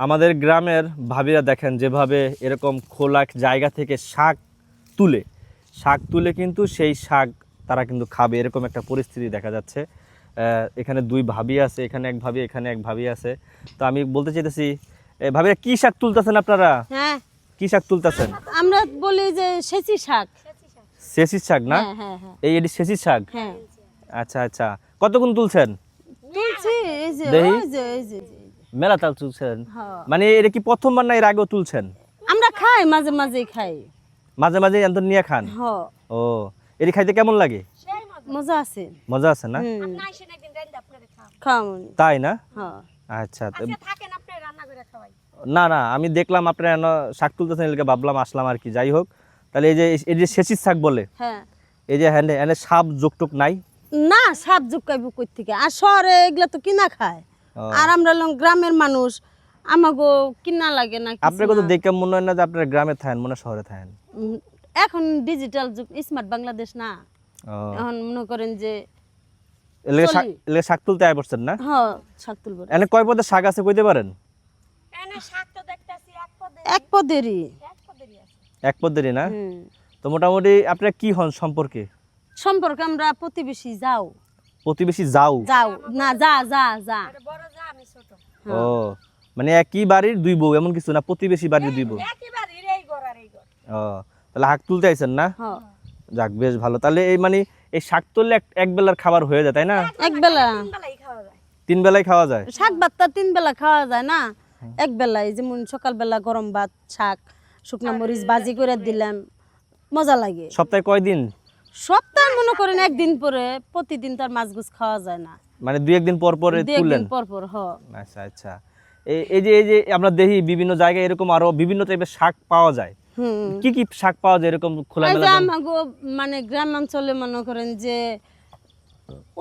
আমাদের গ্রামের ভাবিরা দেখেন যেভাবে এরকম খোলা জায়গা থেকে শাক তুলে শাক তুলে কিন্তু সেই শাক তারা কিন্তু খাবে এরকম একটা পরিস্থিতি দেখা যাচ্ছে। এখানে দুই ভাবি আছে এখানে এক ভাবি এখানে এক ভাবি আছে। তো আমি বলতে চাইতেছি ভাবিরা কি শাক তুলতেছেন আপনারা? হ্যাঁ। কি শাক তুলতেছেন? আমরা বলি যে সেচি শাক। শেষির শাক না? হ্যাঁ হ্যাঁ এই এটি শেষির শাক? আচ্ছা আচ্ছা। কতক্ষণ তুলছেন? তুলছি এই যে এই যে। মেলা তাল তুলছেন। মানে এটা কি প্রথমবার না এর আগেও তুলছেন? আমরা খাই মাঝে মাঝে খাই। মাঝে মাঝে এন্তর নিয়ে খান? ও এটি খাইতে কেমন লাগে? মজা আছে। মজা আছে না? তাই না? হ্যাঁ আচ্ছা না না আমি দেখলাম আপনারা এন শাক তুলতেছেন এলাকা ভাবলাম আসলাম আর কি যাই হোক। তাহলে এই যে এই যে শেষির শাক বলে হ্যাঁ। এই যে হ্যাঁ এনে সাপ জোকটুক নাই? না সাপ জুকাইব কই থেকে। আর শহরে এগুলা তো কিনা খায়। আর আমরা হলাম গ্রামের মানুষ। আমাগো কিনা লাগে না আপনার কথা দেখে মনে হয় না যে আপনারা গ্রামে থাকেন মনে শহরে থাকেন। এখন ডিজিটাল যুগ স্মার্ট বাংলাদেশ না। এখন মনে করেন যে এলাকা শাক তুলতে আয় পড়ছেন না? হ শাক তুলব। এনে কয় পদে শাক আছে কইতে পারেন? এনে শাক তো দেখতাছি এক পদেরই। এক পদেরই না? তো মোটামুটি আপনারা কি হন সম্পর্কে? সম্পর্কে আমরা প্রতিবেশী যাও। প্রতিবেশী যাও। যাও। না যা যা যা। ও মানে একই বাড়ির দুই বউ এমন কিছু না? প্রতিবেশী বাড়ির দুই বউ? ও তাহলে হাক তুলতে আইছেন না? যাক বেশ ভালো। তাহলে এই মানে এই শাক তুললে এক- বেলার খাবার হয়ে যায় তাই না? এক বেলা তিন বেলায় খাওয়া যায়। শাক ভাতটা তিন বেলা খাওয়া যায় না? এক বেলায় যেমন সকালবেলা গরম ভাত শাক শুকনো মরিচ ভাজি করে। দিলাম। মজা লাগে। সপ্তাহে কয়দিন? সপ্তাহে মনে করেন একদিন পরে প্রতিদিন তার মাছ গুছ খাওয়া যায় না। মানে দুই একদিন পর একদিন পর পর হ। আচ্ছা আচ্ছা। এই যে এই যে আমরা দেখি বিভিন্ন জায়গায় এরকম আরও বিভিন্ন টাইপের শাক পাওয়া যায়। কি কি শাক পাওয়া যায় এরকম? আমাগো মানে গ্রামাঞ্চলে মনে করেন যে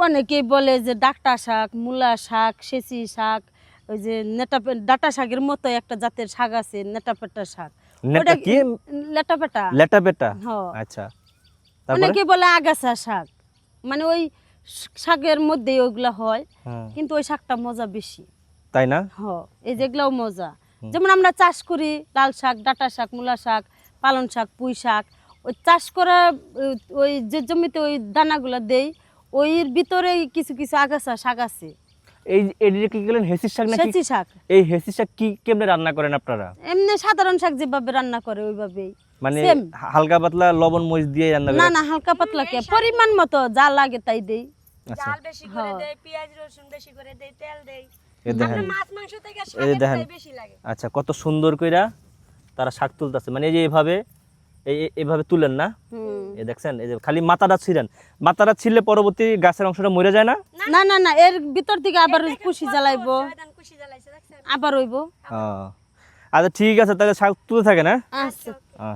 অনেকেই বলে যে ডাকটা শাক মূলা শাক সেচি শাক ওই যে নেটা ডাটা শাকের মতো একটা জাতের শাক আছে নেটাপেটা শাক। নেটা ওটা কি? লেটাপেটা লেটা বেটা আচ্ছা। অনেকে বলে আগাছা শাক। মানে ওই শাকের মধ্যে ওইগুলা হয় কিন্তু ওই শাকটা মজা বেশি। তাই না? হ এই যেগুলাও মজা। যেমন আমরা চাষ করি লাল শাক ডাটা শাক মূলা শাক পালং শাক পুঁই শাক। ওই চাষ করা ওই- যে জমিতে ওই দানাগুলো দেই ওইর ভিতরে কিছু কিছু আগাছা শাক আছে। এই এদিকে কি গেলেন হেসির শাক নাকি? সেচি শাক। এই হেসির শাক কি কেমনে রান্না করেন আপনারা? এমনি সাধারণ শাক যেভাবে রান্না করে ওইভাবেই। মানে হালকা পাতলা লবণ মরিচ দিয়ে রান্না না না হালকা পাতলা কে? পরিমাণ মতো যা লাগে তাই দেই। আচ্ছা। বেশি করে হ্যাঁ। দেয় পেঁয়াজ রসুন বেশি করে দেয় তেল লাগে। আচ্ছা কত সুন্দর কইরা তারা শাক তুলতেছে। মানে এই যে এভাবে এই এভাবে তুলেন না? হুম। এই দেখছেন? এই যে খালি মাথাটা ছিলেন মাথাটা ছিললে পরবর্তী গাছের অংশটা মরে যায় না? না না। না এর ভিতর থেকে আবার কুশি জ্বালাইবো। আবার হইব। আচ্ছা ঠিক আছে তাহলে শাক তুলে থাকে না আচ্ছা আচ্ছা।